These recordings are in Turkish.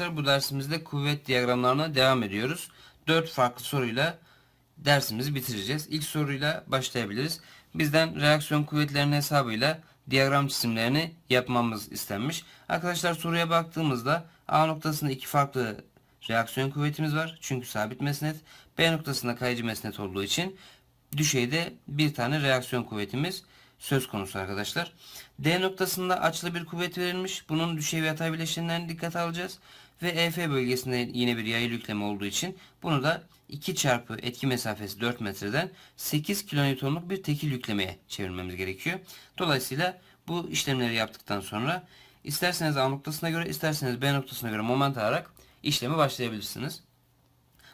arkadaşlar bu dersimizde kuvvet diyagramlarına devam ediyoruz. 4 farklı soruyla dersimizi bitireceğiz. İlk soruyla başlayabiliriz. Bizden reaksiyon kuvvetlerinin hesabıyla diyagram çizimlerini yapmamız istenmiş. Arkadaşlar soruya baktığımızda A noktasında iki farklı reaksiyon kuvvetimiz var. Çünkü sabit mesnet. B noktasında kayıcı mesnet olduğu için düşeyde bir tane reaksiyon kuvvetimiz söz konusu arkadaşlar. D noktasında açılı bir kuvvet verilmiş. Bunun düşey ve yatay bileşenlerini dikkate alacağız. Ve EF bölgesinde yine bir yaylı yükleme olduğu için bunu da 2 çarpı etki mesafesi 4 metreden 8 kilonewtonluk bir tekil yüklemeye çevirmemiz gerekiyor. Dolayısıyla bu işlemleri yaptıktan sonra isterseniz A noktasına göre isterseniz B noktasına göre moment alarak işlemi başlayabilirsiniz.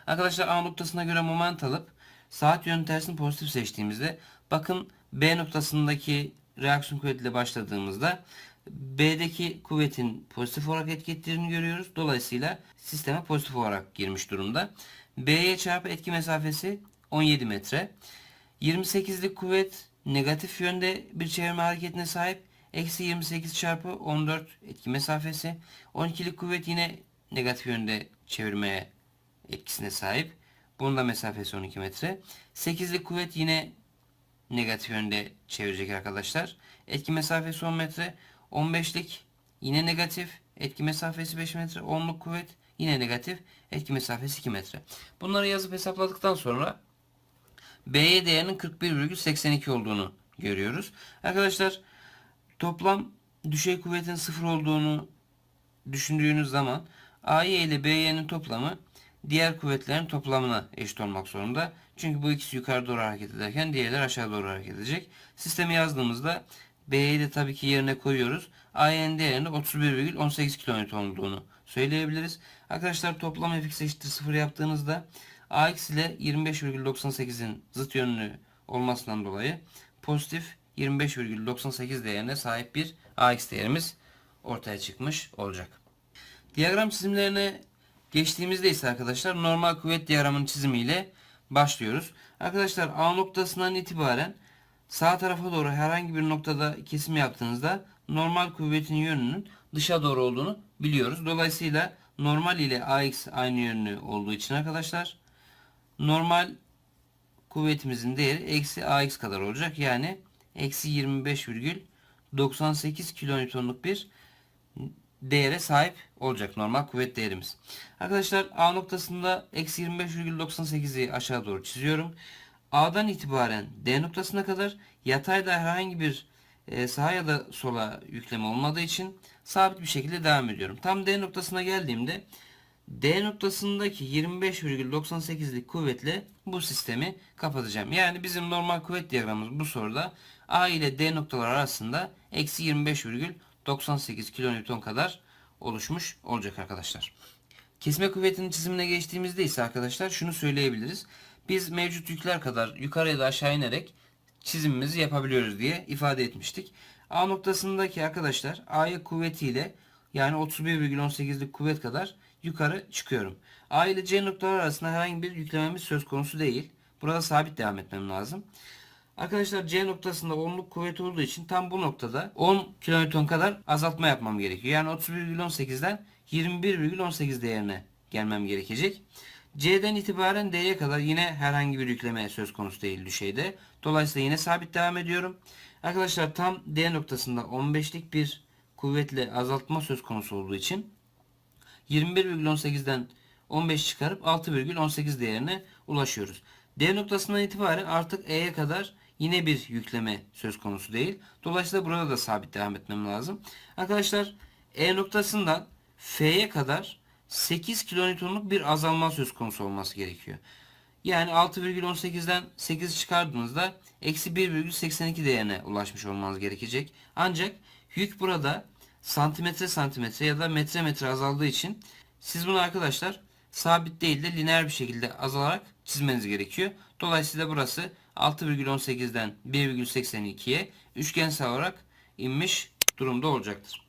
Arkadaşlar A noktasına göre moment alıp saat yönü tersini pozitif seçtiğimizde bakın B noktasındaki reaksiyon kuvvetiyle başladığımızda B'deki kuvvetin pozitif olarak etki ettiğini görüyoruz. Dolayısıyla sisteme pozitif olarak girmiş durumda. B'ye çarpı etki mesafesi 17 metre. 28'lik kuvvet negatif yönde bir çevirme hareketine sahip. Eksi 28 çarpı 14 etki mesafesi. 12'lik kuvvet yine negatif yönde çevirmeye etkisine sahip. Bunun da mesafesi 12 metre. 8'lik kuvvet yine negatif yönde çevirecek arkadaşlar. Etki mesafesi 10 metre. 15'lik yine negatif. Etki mesafesi 5 metre. 10'luk kuvvet yine negatif. Etki mesafesi 2 metre. Bunları yazıp hesapladıktan sonra B'ye değerinin 41,82 olduğunu görüyoruz. Arkadaşlar toplam düşey kuvvetin 0 olduğunu düşündüğünüz zaman AY ile BY'nin toplamı diğer kuvvetlerin toplamına eşit olmak zorunda. Çünkü bu ikisi yukarı doğru hareket ederken diğerler aşağı doğru hareket edecek. Sistemi yazdığımızda B'yi de tabii ki yerine koyuyoruz. AY'nin değerinde 31,18 kN olduğunu söyleyebiliriz. Arkadaşlar toplam fx eşittir 0 yaptığınızda AX ile 25,98'in zıt yönlü olmasından dolayı pozitif 25,98 değerine sahip bir AX değerimiz ortaya çıkmış olacak. Diyagram çizimlerine geçtiğimizde ise arkadaşlar normal kuvvet diyagramının çizimiyle başlıyoruz. Arkadaşlar A noktasından itibaren sağ tarafa doğru herhangi bir noktada kesim yaptığınızda normal kuvvetin yönünün dışa doğru olduğunu biliyoruz. Dolayısıyla normal ile AX aynı yönlü olduğu için arkadaşlar normal kuvvetimizin değeri eksi AX kadar olacak. Yani eksi 25,98 kilonewtonluk bir değere sahip olacak normal kuvvet değerimiz. Arkadaşlar A noktasında eksi 25,98'i aşağı doğru çiziyorum. A'dan itibaren D noktasına kadar yatayda herhangi bir e, sağa ya da sola yükleme olmadığı için sabit bir şekilde devam ediyorum. Tam D noktasına geldiğimde D noktasındaki 25,98'lik kuvvetle bu sistemi kapatacağım. Yani bizim normal kuvvet diyagramımız bu soruda A ile D noktalar arasında eksi 25,98 kilonewton kadar oluşmuş olacak arkadaşlar. Kesme kuvvetinin çizimine geçtiğimizde ise arkadaşlar şunu söyleyebiliriz. Biz mevcut yükler kadar yukarı ya da aşağı inerek çizimimizi yapabiliyoruz diye ifade etmiştik. A noktasındaki arkadaşlar A'ya kuvvetiyle yani 31,18'lik kuvvet kadar yukarı çıkıyorum. A ile C noktalar arasında herhangi bir yüklememiz söz konusu değil. Burada sabit devam etmem lazım. Arkadaşlar C noktasında 10'luk kuvvet olduğu için tam bu noktada 10 kilonewton kadar azaltma yapmam gerekiyor. Yani 31,18'den 21,18 değerine gelmem gerekecek. C'den itibaren D'ye kadar yine herhangi bir yükleme söz konusu değil düşeyde. Dolayısıyla yine sabit devam ediyorum. Arkadaşlar tam D noktasında 15'lik bir kuvvetle azaltma söz konusu olduğu için 21,18'den 15 çıkarıp 6,18 değerine ulaşıyoruz. D noktasından itibaren artık E'ye kadar yine bir yükleme söz konusu değil. Dolayısıyla burada da sabit devam etmem lazım. Arkadaşlar E noktasından F'ye kadar 8 kilonewtonluk bir azalma söz konusu olması gerekiyor. Yani 6,18'den 8 çıkardığınızda eksi 1,82 değerine ulaşmış olmanız gerekecek. Ancak yük burada santimetre santimetre ya da metre metre azaldığı için siz bunu arkadaşlar sabit değil de lineer bir şekilde azalarak çizmeniz gerekiyor. Dolayısıyla burası 6,18'den 1,82'ye üçgensel olarak inmiş durumda olacaktır.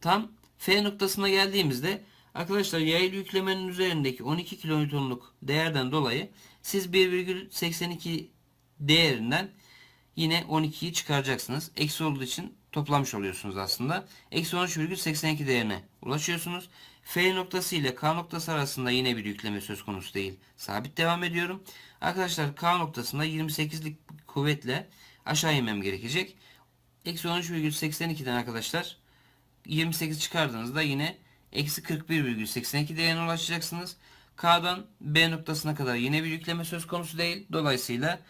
Tam F noktasına geldiğimizde arkadaşlar yaylı yüklemenin üzerindeki 12 kilonewtonluk değerden dolayı siz 1,82 değerinden yine 12'yi çıkaracaksınız. Eksi olduğu için toplamış oluyorsunuz aslında. Eksi 13,82 değerine ulaşıyorsunuz. F noktası ile K noktası arasında yine bir yükleme söz konusu değil. Sabit devam ediyorum. Arkadaşlar K noktasında 28'lik kuvvetle aşağı inmem gerekecek. Eksi 13,82'den arkadaşlar 28 çıkardığınızda yine eksi 41,82 değerine ulaşacaksınız. K'dan B noktasına kadar yine bir yükleme söz konusu değil. Dolayısıyla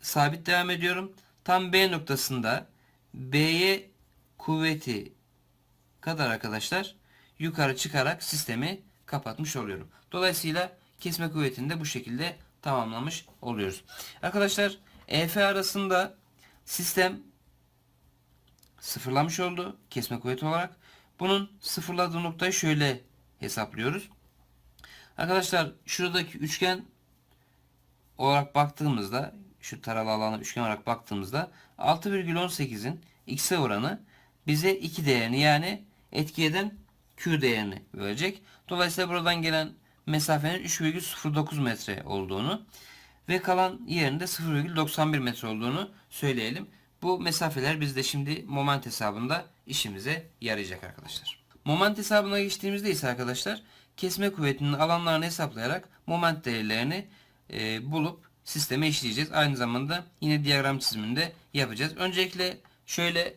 sabit devam ediyorum. Tam B noktasında B'ye kuvveti kadar arkadaşlar yukarı çıkarak sistemi kapatmış oluyorum. Dolayısıyla kesme kuvvetini de bu şekilde tamamlamış oluyoruz. Arkadaşlar EF arasında sistem sıfırlamış oldu kesme kuvveti olarak. Bunun sıfırladığı noktayı şöyle hesaplıyoruz. Arkadaşlar şuradaki üçgen olarak baktığımızda şu taralı alana üçgen olarak baktığımızda 6,18'in x'e oranı bize 2 değerini yani etki eden Q değerini verecek. Dolayısıyla buradan gelen mesafenin 3,09 metre olduğunu ve kalan yerinde 0,91 metre olduğunu söyleyelim. Bu mesafeler bizde şimdi moment hesabında işimize yarayacak arkadaşlar. Moment hesabına geçtiğimizde ise arkadaşlar kesme kuvvetinin alanlarını hesaplayarak moment değerlerini e, bulup sisteme işleyeceğiz. Aynı zamanda yine diyagram çiziminde yapacağız. Öncelikle şöyle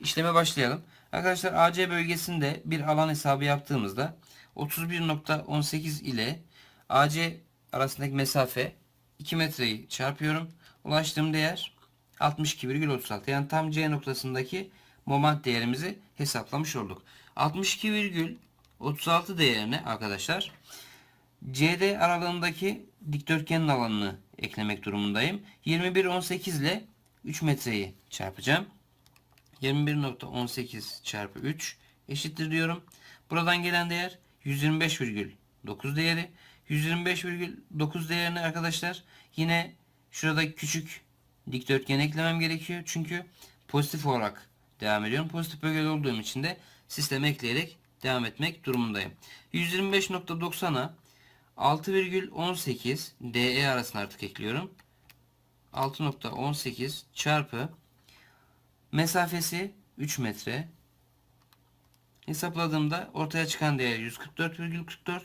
işleme başlayalım. Arkadaşlar AC bölgesinde bir alan hesabı yaptığımızda 31.18 ile AC arasındaki mesafe 2 metreyi çarpıyorum. Ulaştığım değer 62,36. Yani tam C noktasındaki moment değerimizi hesaplamış olduk. 62,36 değerine arkadaşlar CD aralığındaki dikdörtgenin alanını eklemek durumundayım. 21.18 ile 3 metreyi çarpacağım. 21.18 çarpı 3 eşittir diyorum. Buradan gelen değer 125,9 değeri. 125,9 değerini arkadaşlar yine şurada küçük dikdörtgen eklemem gerekiyor. Çünkü pozitif olarak devam ediyorum. Pozitif bölgede olduğum için de sisteme ekleyerek devam etmek durumundayım. 125.90'a 6,18 DE arasına artık ekliyorum. 6.18 çarpı mesafesi 3 metre. Hesapladığımda ortaya çıkan değer 144,44.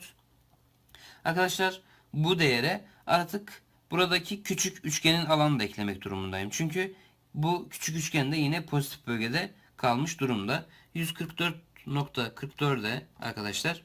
Arkadaşlar bu değere artık buradaki küçük üçgenin alanını da eklemek durumundayım. Çünkü bu küçük üçgen de yine pozitif bölgede kalmış durumda. 144.44'de arkadaşlar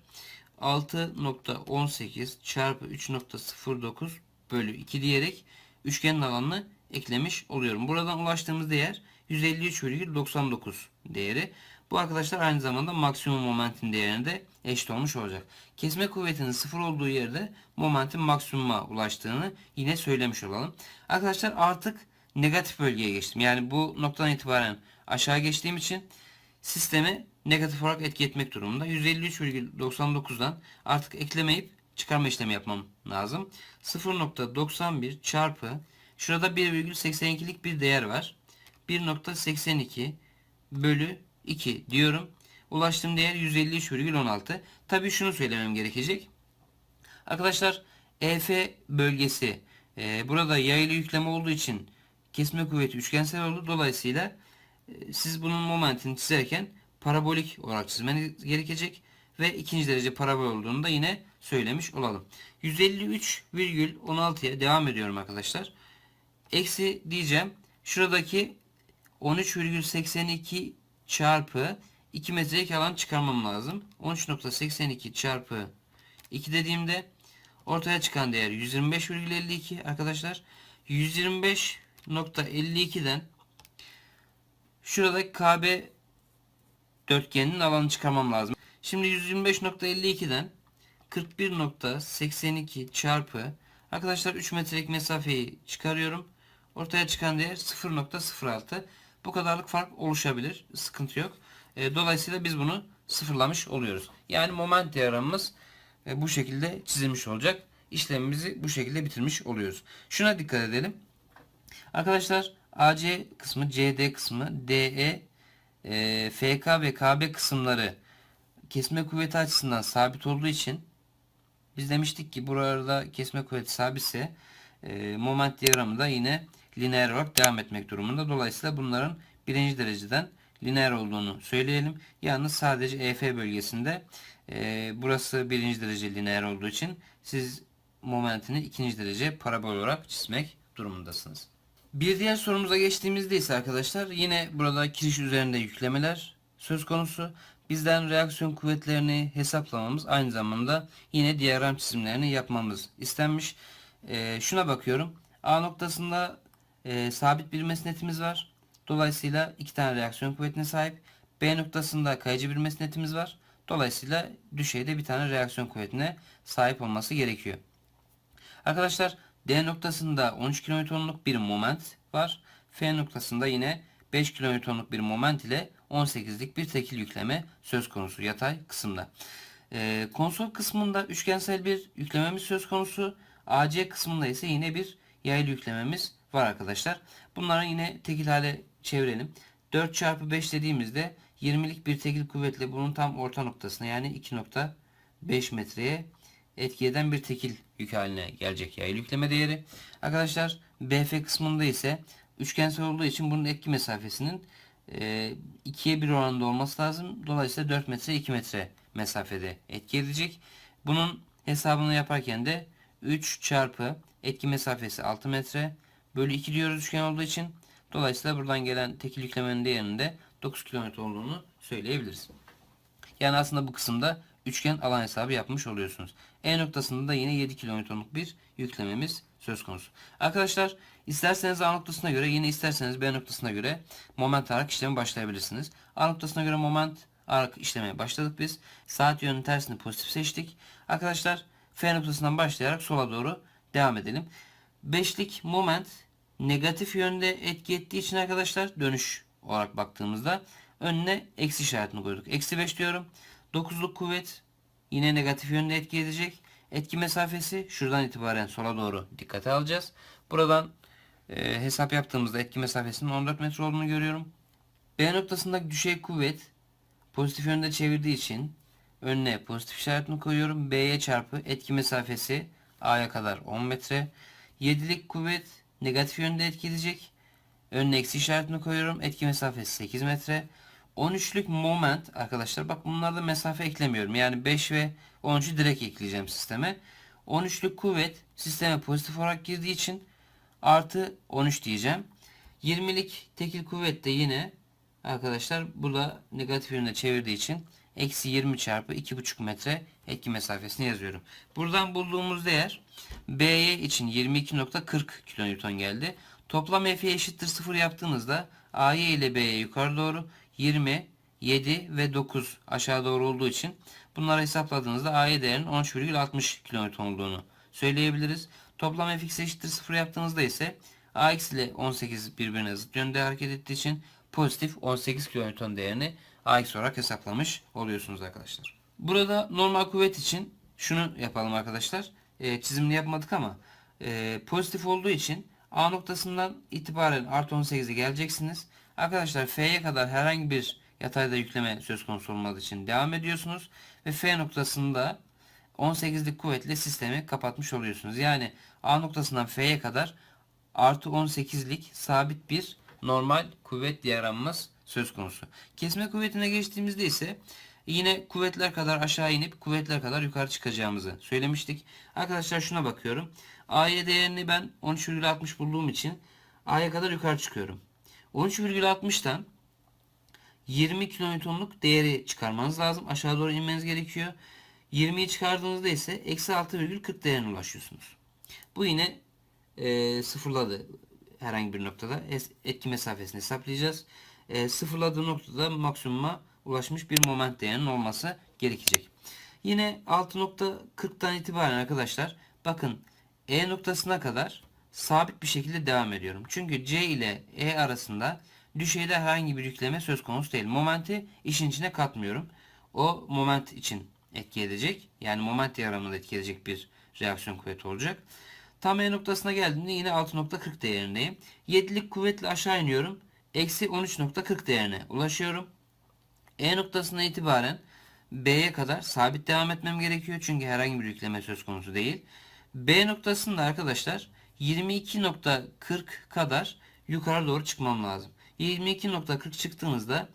6.18 çarpı 3.09 bölü 2 diyerek üçgenin alanını eklemiş oluyorum. Buradan ulaştığımız değer 153,99 değeri. Bu arkadaşlar aynı zamanda maksimum momentin değerine de eşit olmuş olacak. Kesme kuvvetinin sıfır olduğu yerde momentin maksimuma ulaştığını yine söylemiş olalım. Arkadaşlar artık negatif bölgeye geçtim. Yani bu noktadan itibaren aşağı geçtiğim için sistemi negatif olarak etki etmek durumunda. 153,99'dan artık eklemeyip çıkarma işlemi yapmam lazım. 0.91 çarpı şurada 1,82'lik bir değer var. 1.82 bölü 2 diyorum. Ulaştığım değer 153,16. Tabi şunu söylemem gerekecek. Arkadaşlar EF bölgesi e, burada yaylı yükleme olduğu için kesme kuvveti üçgensel oldu. Dolayısıyla e, siz bunun momentini çizerken parabolik olarak çizmeniz gerekecek. Ve ikinci derece parabol olduğunu da yine söylemiş olalım. 153,16'ya devam ediyorum arkadaşlar. Eksi diyeceğim. Şuradaki 13,82 çarpı 2 metrelik alan çıkarmam lazım. 13.82 çarpı 2 dediğimde ortaya çıkan değer 125,52 arkadaşlar. 125.52'den şuradaki KB dörtgeninin alanı çıkarmam lazım. Şimdi 125.52'den 41.82 çarpı arkadaşlar 3 metrelik mesafeyi çıkarıyorum. Ortaya çıkan değer 0.06. Bu kadarlık fark oluşabilir. Sıkıntı yok. E, dolayısıyla biz bunu sıfırlamış oluyoruz. Yani moment diyagramımız e, bu şekilde çizilmiş olacak. İşlemimizi bu şekilde bitirmiş oluyoruz. Şuna dikkat edelim. Arkadaşlar AC kısmı, CD kısmı, DE, e, FK ve KB kısımları kesme kuvveti açısından sabit olduğu için biz demiştik ki burada kesme kuvveti sabitse e, moment diyagramı da yine lineer olarak devam etmek durumunda. Dolayısıyla bunların birinci dereceden lineer olduğunu söyleyelim. Yalnız sadece EF bölgesinde e, burası birinci derece lineer olduğu için siz momentini ikinci derece parabol olarak çizmek durumundasınız. Bir diğer sorumuza geçtiğimizde ise arkadaşlar yine burada kiriş üzerinde yüklemeler söz konusu. Bizden reaksiyon kuvvetlerini hesaplamamız aynı zamanda yine diyagram çizimlerini yapmamız istenmiş. Ee, şuna bakıyorum. A noktasında e, sabit bir mesnetimiz var. Dolayısıyla iki tane reaksiyon kuvvetine sahip. B noktasında kayıcı bir mesnetimiz var. Dolayısıyla düşeyde bir tane reaksiyon kuvvetine sahip olması gerekiyor. Arkadaşlar D noktasında 13 kilonewtonluk bir moment var. F noktasında yine 5 kilonewtonluk bir moment ile 18'lik bir tekil yükleme söz konusu yatay kısımda. Ee, konsol kısmında üçgensel bir yüklememiz söz konusu. AC kısmında ise yine bir yaylı yüklememiz var arkadaşlar. Bunları yine tekil hale çevirelim. 4 çarpı 5 dediğimizde 20'lik bir tekil kuvvetle bunun tam orta noktasına yani 2.5 metreye etki eden bir tekil yük haline gelecek yaylı yükleme değeri. Arkadaşlar BF kısmında ise üçgensel olduğu için bunun etki mesafesinin e, 2'ye 1 oranında olması lazım. Dolayısıyla 4 metre 2 metre mesafede etki edecek. Bunun hesabını yaparken de 3 çarpı etki mesafesi 6 metre bölü 2 diyoruz üçgen olduğu için. Dolayısıyla buradan gelen tekil yüklemenin değerinin de 9 km olduğunu söyleyebiliriz. Yani aslında bu kısımda üçgen alan hesabı yapmış oluyorsunuz. E noktasında da yine 7 kilonewtonluk bir yüklememiz söz konusu. Arkadaşlar isterseniz A noktasına göre yine isterseniz B noktasına göre moment ararak işlemi başlayabilirsiniz. A noktasına göre moment ararak işlemeye başladık biz. Saat yönünün tersini pozitif seçtik. Arkadaşlar F noktasından başlayarak sola doğru devam edelim. Beşlik moment negatif yönde etki ettiği için arkadaşlar dönüş olarak baktığımızda önüne eksi işaretini koyduk. Eksi 5 diyorum. 9'luk kuvvet yine negatif yönde etki edecek. Etki mesafesi şuradan itibaren sola doğru dikkate alacağız. Buradan e, hesap yaptığımızda etki mesafesinin 14 metre olduğunu görüyorum. B noktasındaki düşey kuvvet pozitif yönde çevirdiği için önüne pozitif işaretini koyuyorum. B'ye çarpı etki mesafesi A'ya kadar 10 metre. 7'lik kuvvet negatif yönde etki edecek. Önüne eksi işaretini koyuyorum. Etki mesafesi 8 metre. 13'lük moment arkadaşlar bak bunlarda mesafe eklemiyorum. Yani 5 ve 13'ü direkt ekleyeceğim sisteme. 13'lük kuvvet sisteme pozitif olarak girdiği için artı 13 diyeceğim. 20'lik tekil kuvvet de yine arkadaşlar burada negatif yönde çevirdiği için eksi 20 çarpı 2,5 metre etki mesafesini yazıyorum. Buradan bulduğumuz değer B'ye için 22.40 kilonewton geldi. Toplam F'ye eşittir 0 yaptığınızda A'ya ile B'ye yukarı doğru 20, 7 ve 9 aşağı doğru olduğu için bunları hesapladığınızda A'ya değerinin 13,60 kilonewton olduğunu söyleyebiliriz. Toplam Fx eşittir 0 yaptığınızda ise Ax ile 18 birbirine zıt yönde hareket ettiği için pozitif 18 kilonewton değerini Ax olarak hesaplamış oluyorsunuz arkadaşlar. Burada normal kuvvet için şunu yapalım arkadaşlar. E, çizimini yapmadık ama e, pozitif olduğu için A noktasından itibaren artı 18'e geleceksiniz. Arkadaşlar F'ye kadar herhangi bir yatayda yükleme söz konusu olmadığı için devam ediyorsunuz. Ve F noktasında 18'lik kuvvetle sistemi kapatmış oluyorsunuz. Yani A noktasından F'ye kadar artı 18'lik sabit bir normal kuvvet diyagramımız söz konusu. Kesme kuvvetine geçtiğimizde ise yine kuvvetler kadar aşağı inip kuvvetler kadar yukarı çıkacağımızı söylemiştik. Arkadaşlar şuna bakıyorum. A'ya değerini ben 13,60 bulduğum için A'ya kadar yukarı çıkıyorum. 13,60'tan 20 kilonewtonluk değeri çıkarmanız lazım. Aşağı doğru inmeniz gerekiyor. 20'yi çıkardığınızda ise eksi 6,40 değerine ulaşıyorsunuz. Bu yine e, sıfırladı herhangi bir noktada. Etki mesafesini hesaplayacağız. E, sıfırladığı noktada maksimuma ulaşmış bir moment değerinin olması gerekecek. Yine 6.40'tan itibaren arkadaşlar bakın E noktasına kadar sabit bir şekilde devam ediyorum. Çünkü C ile E arasında düşeyde herhangi bir yükleme söz konusu değil. Momenti işin içine katmıyorum. O moment için etki edecek. Yani moment diyagramında etki edecek bir reaksiyon kuvveti olacak. Tam E noktasına geldiğimde yine 6.40 değerindeyim. 7'lik kuvvetle aşağı iniyorum. Eksi 13.40 değerine ulaşıyorum. E noktasına itibaren B'ye kadar sabit devam etmem gerekiyor. Çünkü herhangi bir yükleme söz konusu değil. B noktasında arkadaşlar 22.40 kadar yukarı doğru çıkmam lazım. 22.40 çıktığınızda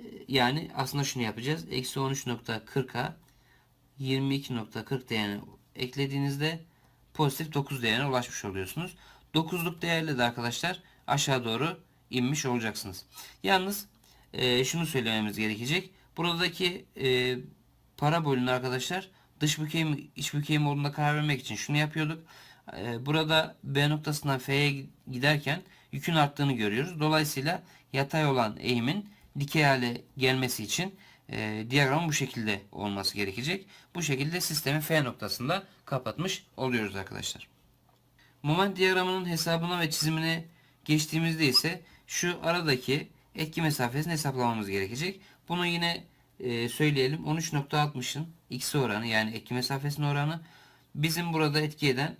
e, yani aslında şunu yapacağız. Eksi 13.40'a 22.40 değerini eklediğinizde pozitif 9 değerine ulaşmış oluyorsunuz. 9'luk değerle de arkadaşlar aşağı doğru inmiş olacaksınız. Yalnız e, şunu söylememiz gerekecek. Buradaki e, parabolün arkadaşlar dış bükeyim iç bükeyim modunda karar vermek için şunu yapıyorduk. E, burada B noktasından F'ye giderken yükün arttığını görüyoruz. Dolayısıyla yatay olan eğimin dikey hale gelmesi için e, diyagramın bu şekilde olması gerekecek. Bu şekilde sistemi F noktasında kapatmış oluyoruz arkadaşlar. Moment diyagramının hesabına ve çizimine geçtiğimizde ise şu aradaki etki mesafesini hesaplamamız gerekecek. Bunu yine e, söyleyelim. 13.60'ın x'i oranı yani etki mesafesinin oranı bizim burada etki eden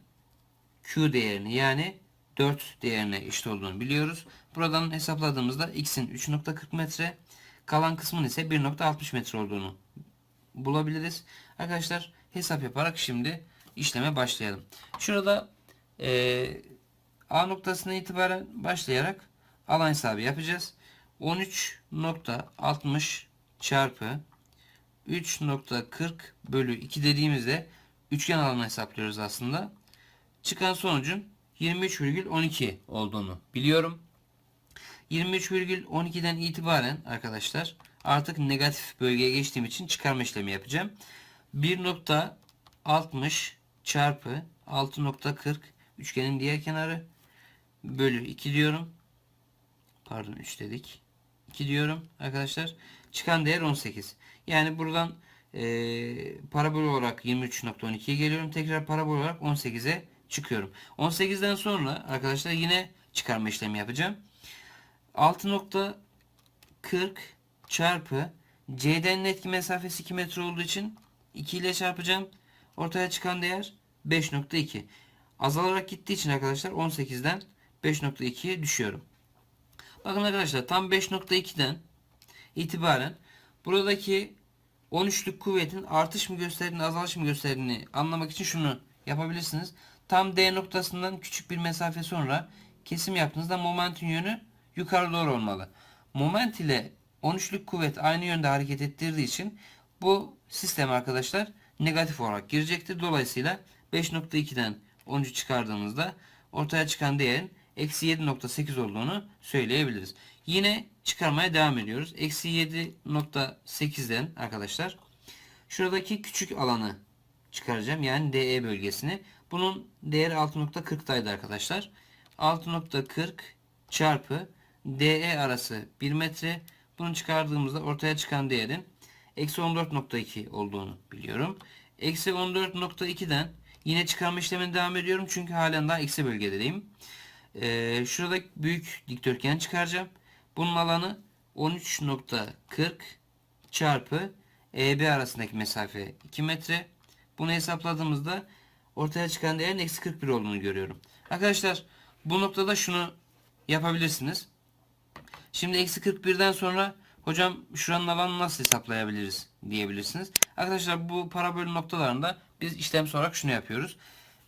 Q değerini yani 4 değerine eşit olduğunu biliyoruz. Buradan hesapladığımızda x'in 3.40 metre kalan kısmın ise 1.60 metre olduğunu bulabiliriz. Arkadaşlar hesap yaparak şimdi işleme başlayalım. Şurada e, A noktasına itibaren başlayarak alan hesabı yapacağız. 13.60 çarpı 3.40 bölü 2 dediğimizde üçgen alanı hesaplıyoruz aslında. Çıkan sonucun 23,12 olduğunu biliyorum. 23,12'den itibaren arkadaşlar artık negatif bölgeye geçtiğim için çıkarma işlemi yapacağım. 1.60 çarpı 6.40 üçgenin diğer kenarı bölü 2 diyorum. Pardon 3 dedik. 2 diyorum arkadaşlar. Çıkan değer 18. Yani buradan e, parabol olarak 23.12'ye geliyorum. Tekrar parabol olarak 18'e çıkıyorum. 18'den sonra arkadaşlar yine çıkarma işlemi yapacağım. 6.40 çarpı C'den etki mesafesi 2 metre olduğu için 2 ile çarpacağım. Ortaya çıkan değer 5.2. Azalarak gittiği için arkadaşlar 18'den 5.2'ye düşüyorum. Bakın arkadaşlar tam 5.2'den itibaren buradaki 13'lük kuvvetin artış mı gösterdiğini azalış mı gösterdiğini anlamak için şunu yapabilirsiniz. Tam D noktasından küçük bir mesafe sonra kesim yaptığınızda momentin yönü yukarı doğru olmalı. Moment ile 13'lük kuvvet aynı yönde hareket ettirdiği için bu sistem arkadaşlar negatif olarak girecektir. Dolayısıyla 5.2'den 13'ü çıkardığımızda ortaya çıkan değerin eksi 7.8 olduğunu söyleyebiliriz. Yine çıkarmaya devam ediyoruz. Eksi 7.8'den arkadaşlar şuradaki küçük alanı çıkaracağım. Yani DE bölgesini. Bunun değeri 6.40'taydı arkadaşlar. 6.40 çarpı DE arası 1 metre. Bunu çıkardığımızda ortaya çıkan değerin eksi 14.2 olduğunu biliyorum. Eksi 14.2'den yine çıkarma işlemine devam ediyorum. Çünkü halen daha eksi bölgedeyim. Ee, şurada büyük dikdörtgen çıkaracağım. Bunun alanı 13.40 çarpı EB arasındaki mesafe 2 metre. Bunu hesapladığımızda ortaya çıkan değerin eksi 41 olduğunu görüyorum. Arkadaşlar bu noktada şunu yapabilirsiniz. Şimdi eksi 41'den sonra hocam şuranın alanını nasıl hesaplayabiliriz diyebilirsiniz. Arkadaşlar bu parabol noktalarında biz işlem olarak şunu yapıyoruz.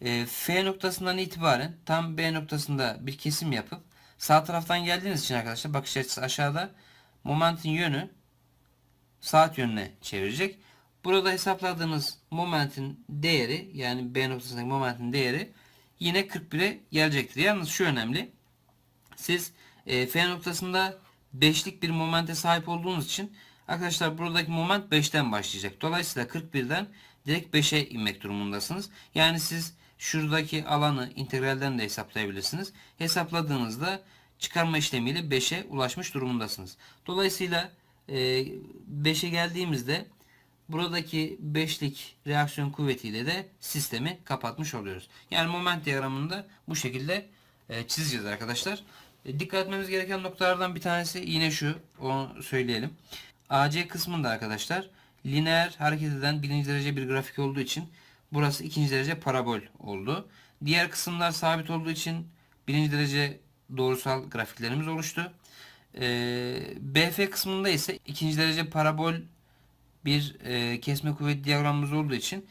E, F noktasından itibaren tam B noktasında bir kesim yapıp sağ taraftan geldiğiniz için arkadaşlar bakış açısı aşağıda momentin yönü saat yönüne çevirecek. Burada hesapladığınız momentin değeri yani B noktasındaki momentin değeri yine 41'e gelecektir. Yalnız şu önemli. Siz e, F noktasında 5'lik bir momente sahip olduğunuz için arkadaşlar buradaki moment 5'ten başlayacak. Dolayısıyla 41'den direkt 5'e inmek durumundasınız. Yani siz şuradaki alanı integralden de hesaplayabilirsiniz. Hesapladığınızda çıkarma işlemiyle 5'e ulaşmış durumundasınız. Dolayısıyla 5'e geldiğimizde buradaki 5'lik reaksiyon kuvvetiyle de sistemi kapatmış oluyoruz. Yani moment diyagramını da bu şekilde e, çizeceğiz arkadaşlar. E, dikkat etmemiz gereken noktalardan bir tanesi yine şu. Onu söyleyelim. AC kısmında arkadaşlar lineer hareket eden birinci derece bir grafik olduğu için burası ikinci derece parabol oldu. Diğer kısımlar sabit olduğu için birinci derece doğrusal grafiklerimiz oluştu. Ee, BF kısmında ise ikinci derece parabol bir e, kesme kuvvet diyagramımız olduğu için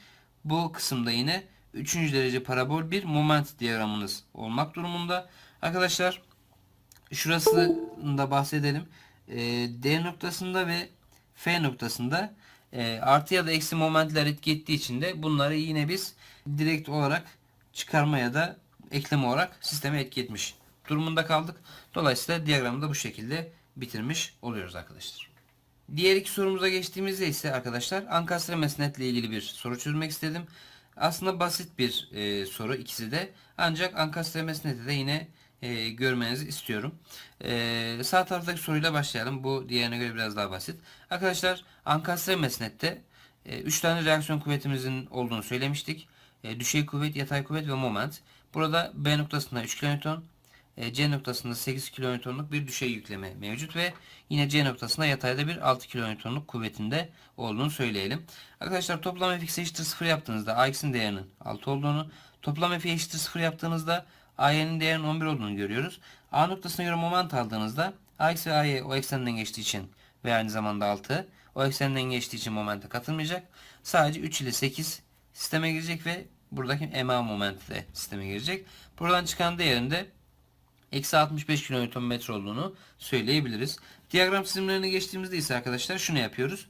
bu kısımda yine üçüncü derece parabol bir moment diyagramınız olmak durumunda. Arkadaşlar şurasında bahsedelim. E, D noktasında ve F noktasında e, artı ya da eksi momentler etki ettiği için de bunları yine biz direkt olarak çıkarma ya da ekleme olarak sisteme etki etmiş durumunda kaldık. Dolayısıyla diyagramı da bu şekilde bitirmiş oluyoruz arkadaşlar. Diğer iki sorumuza geçtiğimizde ise arkadaşlar ankastre mesnetle ilgili bir soru çözmek istedim. Aslında basit bir e, soru ikisi de. Ancak ankastre mesneti de yine e, görmenizi istiyorum. E, sağ taraftaki soruyla başlayalım. Bu diğerine göre biraz daha basit. Arkadaşlar ankastre mesnette 3 tane reaksiyon kuvvetimizin olduğunu söylemiştik. E, düşey kuvvet, yatay kuvvet ve moment. Burada B noktasında 3 kN, e, C noktasında 8 kilonewtonluk bir düşey yükleme mevcut ve yine C noktasında yatayda bir 6 kilonewtonluk kuvvetinde olduğunu söyleyelim. Arkadaşlar toplam fx eşittir 0 yaptığınızda ax'in değerinin 6 olduğunu, toplam f eşittir 0 yaptığınızda ay'nin değerinin 11 olduğunu görüyoruz. A noktasına göre moment aldığınızda ax ve ay o eksenden geçtiği için ve aynı zamanda 6 o eksenden geçtiği için momente katılmayacak. Sadece 3 ile 8 sisteme girecek ve buradaki MA moment ile sisteme girecek. Buradan çıkan değerinde eksi 65 kNm olduğunu söyleyebiliriz. Diyagram çizimlerine geçtiğimizde ise arkadaşlar şunu yapıyoruz.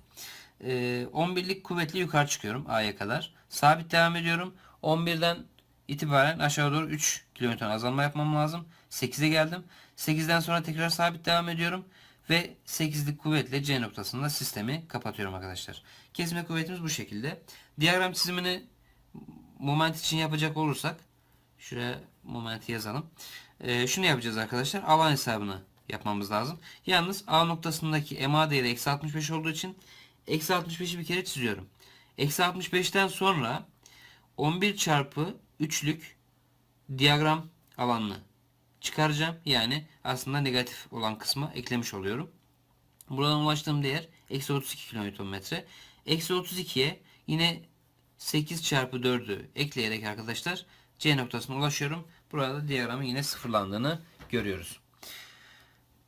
Ee, 11'lik kuvvetle yukarı çıkıyorum A'ya kadar. Sabit devam ediyorum. 11'den itibaren aşağı doğru 3 kN azalma yapmam lazım. 8'e geldim. 8'den sonra tekrar sabit devam ediyorum. Ve 8'lik kuvvetle C noktasında sistemi kapatıyorum arkadaşlar. Kesme kuvvetimiz bu şekilde. Diyagram çizimini moment için yapacak olursak şuraya momenti yazalım. Ee, şunu yapacağız arkadaşlar. Alan hesabını yapmamız lazım. Yalnız A noktasındaki MA değeri eksi 65 olduğu için eksi 65'i bir kere çiziyorum. Eksi 65'ten sonra 11 çarpı 3'lük diyagram alanını çıkaracağım. Yani aslında negatif olan kısmı eklemiş oluyorum. Buradan ulaştığım değer eksi 32 kNm. Eksi 32'ye yine 8 çarpı 4'ü ekleyerek arkadaşlar C noktasına ulaşıyorum. Burada diyagramın yine sıfırlandığını görüyoruz.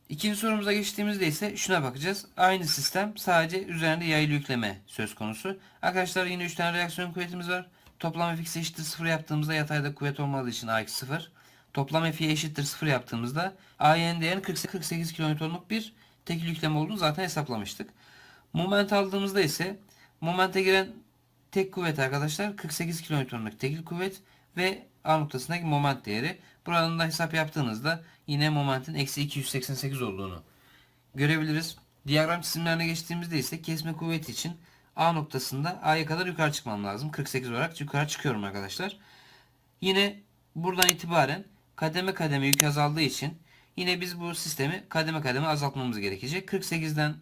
İkinci sorumuza geçtiğimizde ise şuna bakacağız. Aynı sistem sadece üzerinde yaylı yükleme söz konusu. Arkadaşlar yine 3 tane reaksiyon kuvvetimiz var. Toplam fx eşittir 0 yaptığımızda yatayda kuvvet olmadığı için a 0. Toplam fi eşittir 0 yaptığımızda a'nın değeri 48 kilonewtonluk bir tekil yükleme olduğunu zaten hesaplamıştık. Moment aldığımızda ise momente giren tek kuvvet arkadaşlar 48 kilonewtonluk tekil kuvvet ve A noktasındaki moment değeri. Buradan da hesap yaptığınızda yine momentin eksi 288 olduğunu görebiliriz. Diyagram çizimlerine geçtiğimizde ise kesme kuvveti için A noktasında A'ya kadar yukarı çıkmam lazım. 48 olarak yukarı çıkıyorum arkadaşlar. Yine buradan itibaren kademe kademe yük azaldığı için yine biz bu sistemi kademe kademe azaltmamız gerekecek. 48'den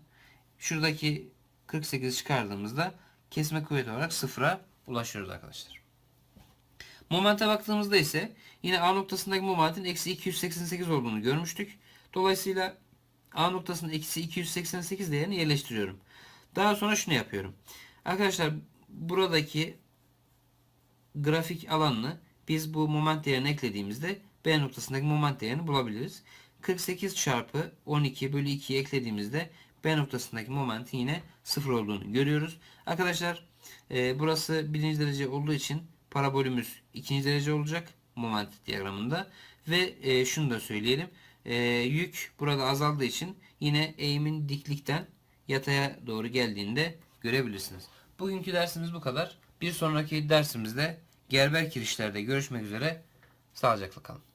şuradaki 48 çıkardığımızda kesme kuvveti olarak sıfıra ulaşıyoruz arkadaşlar. Momente baktığımızda ise yine A noktasındaki momentin eksi 288 olduğunu görmüştük. Dolayısıyla A noktasında eksi 288 değerini yerleştiriyorum. Daha sonra şunu yapıyorum. Arkadaşlar buradaki grafik alanını biz bu moment değerini eklediğimizde B noktasındaki moment değerini bulabiliriz. 48 çarpı 12 bölü 2'yi eklediğimizde B noktasındaki momentin yine 0 olduğunu görüyoruz. Arkadaşlar e, burası birinci derece olduğu için parabolümüz ikinci derece olacak moment diyagramında. Ve e, şunu da söyleyelim. E, yük burada azaldığı için yine eğimin diklikten yataya doğru geldiğinde görebilirsiniz. Bugünkü dersimiz bu kadar. Bir sonraki dersimizde gerber kirişlerde görüşmek üzere. Sağlıcakla kalın.